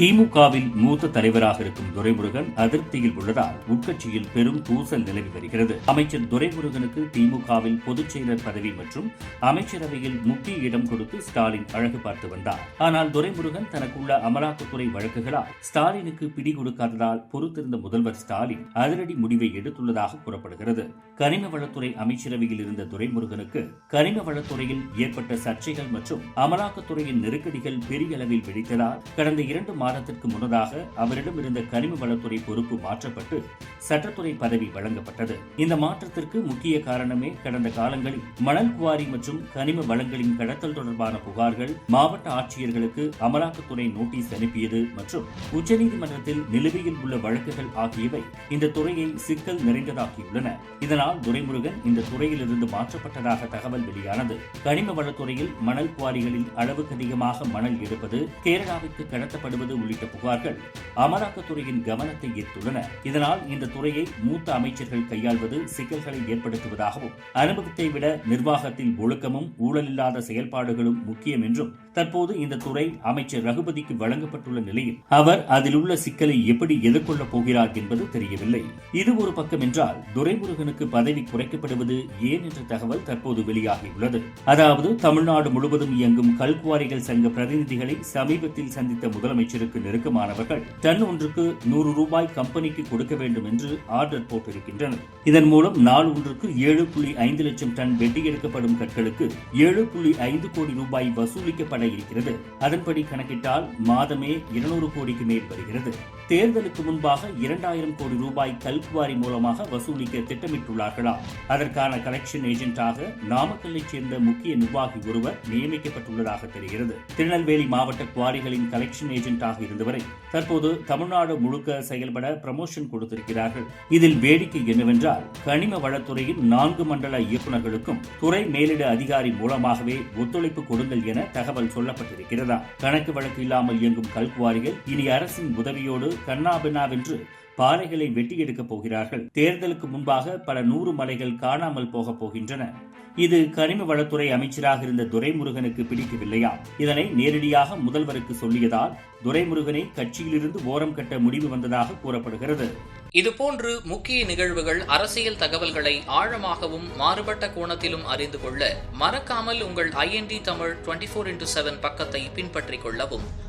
திமுகவில் மூத்த தலைவராக இருக்கும் துரைமுருகன் அதிருப்தியில் உள்ளதால் உட்கட்சியில் பெரும் பூசல் நிலவி வருகிறது. அமைச்சர் துரைமுருகனுக்கு திமுகவில் பொதுச் செயலர் பதவி மற்றும் அமைச்சரவையில் முக்கிய இடம் கொடுத்து ஸ்டாலின் அழகு பார்த்து வந்தார். ஆனால் துரைமுருகன் தனக்குள்ள அமலாக்கத்துறை வழக்குகளால் ஸ்டாலினுக்கு பிடி கொடுக்காததால் பொறுத்திருந்த முதல்வர் ஸ்டாலின் அதிரடி முடிவை எடுத்துள்ளதாக கூறப்படுகிறது. கனிம வளத்துறை அமைச்சரவையில் இருந்த துரைமுருகனுக்கு கனிம வளத்துறையில் ஏற்பட்ட சர்ச்சைகள் மற்றும் அமலாக்கத்துறையின் நெருக்கடிகள் பெரிய அளவில் வெடித்ததால் கடந்த இரண்டு வாரத்திற்கு முன்னதாக அவரிடம் இருந்த கனிம வளத்துறை பொறுப்பு மாற்றப்பட்டு சட்டத்துறை பதவி வழங்கப்பட்டது. இந்த மாற்றத்திற்கு முக்கிய காரணமே கடந்த காலங்களில் மணல் குவாரி மற்றும் கனிம வளங்களின் கடத்தல் தொடர்பான புகார்கள் மாவட்ட ஆட்சியர்களுக்கு அமலாக்கத்துறை நோட்டீஸ் அனுப்பியது மற்றும் உச்சநீதிமன்றத்தில் நிலுவையில் உள்ள வழக்குகள் ஆகியவை இந்த துறையை சிக்கல் நிறைந்ததாக்கியுள்ளன. இதனால் துரைமுருகன் இந்த துறையிலிருந்து மாற்றப்பட்டதாக தகவல் வெளியானது. கனிம வளத்துறையில் மணல் குவாரிகளில் அளவுக்கு அதிகமாக மணல் எடுப்பது கேரளாவிற்கு கடத்தப்படுவது உள்ளிட்ட புகார்கள் அமலாக்கத்துறையின் கவனத்தை ஈர்த்துள்ளன. இதனால் இந்த துறையை மூத்த அமைச்சர்கள் கையாள்வது சிக்கல்களை ஏற்படுத்துவதாகவும் அனுபவத்தை விட நிர்வாகத்தில் ஒழுக்கமும் ஊழலில்லாத செயல்பாடுகளும் முக்கியம் என்றும் தற்போது இந்த துறை அமைச்சர் ரகுபதிக்கு வழங்கப்பட்டுள்ள நிலையில் அவர் அதில் உள்ள சிக்கலை எப்படி எதிர்கொள்ளப் போகிறார் என்பது தெரியவில்லை. இது ஒரு பக்கம் என்றால் துரைமுருகனுக்கு பதவி குறைக்கப்படுவது ஏன் என்ற தகவல் தற்போது வெளியாகியுள்ளது. அதாவது தமிழ்நாடு முழுவதும் இயங்கும் கல்குவாரிகள் சங்க பிரதிநிதிகளை சமீபத்தில் சந்தித்த முதலமைச்சர் முதலமைச்சருக்கு நெருக்கமானவர்கள் டன் ஒன்றுக்கு நூறு ரூபாய் கம்பெனிக்கு கொடுக்க வேண்டும் என்று ஆர்டர் போட்டிருக்கின்றனர். இதன் மூலம் நாள் ஒன்றுக்கு ஏழு புள்ளி ஐந்து லட்சம் டன் வெட்டி எடுக்கப்படும் கற்களுக்கு ஏழு புள்ளி ஐந்து கோடி ரூபாய் வசூலிக்கப்பட இருக்கிறது. அதன்படி கணக்கிட்டால் மாதமே இருநூறு கோடிக்கு மேல் வருகிறது. தேர்தலுக்கு முன்பாக இரண்டாயிரம் கோடி ரூபாய் கல்குவாரி மூலமாக வசூலிக்க திட்டமிட்டுள்ளார்களா? அதற்கான கலெக்ஷன் ஏஜென்ட்டாக நாமக்கல்லைச் சேர்ந்த முக்கிய நிர்வாகி ஒருவர் நியமிக்கப்பட்டுள்ளதாக தெரிகிறது. திருநெல்வேலி மாவட்ட குவாரிகளின் கலெக்ஷன் ஏஜென்ட்டாக அமைச்சராக இருந்தவரை தற்போது தமிழ்நாடு முழுக்க செயல்பட ப்ரமோஷன் கொடுத்திருக்கிறார்கள். இதில் வேடிக்கை என்னவென்றால் கனிம வளத்துறையின் நான்கு மண்டல இயக்குநர்களுக்கும் துறை மேலிட அதிகாரி மூலமாகவே ஒத்துழைப்பு கொடுங்கள் என தகவல் சொல்லப்பட்டிருக்கிறதா? கணக்கு வழக்கு இல்லாமல் இயங்கும் கல்குவாரிகள் இனி அரசின் உதவியோடு கண்ணாபின்னாவென்று பாறைகளை வெட்டி எடுக்கப் போகிறார்கள். தேர்தலுக்கு முன்பாக பல நூறு மலைகள் காணாமல் போகப் போகின்றன. இது கனிம வளத்துறை அமைச்சராக இருந்த துரைமுருகனுக்கு பிடிக்கவில்லையா? இதனை நேரடியாக முதல்வருக்கு சொல்லியதால் துரைமுருகனை கட்சியிலிருந்து ஓரம் கட்ட முடிவு வந்ததாக கூறப்படுகிறது. இதுபோன்று முக்கிய நிகழ்வுகள் அரசியல் தகவல்களை ஆழமாகவும் மாறுபட்ட கோணத்திலும் அறிந்து கொள்ள மறக்காமல் உங்கள் IND Tamil twenty four into seven பக்கத்தை பின்பற்றிக் கொள்ளவும்.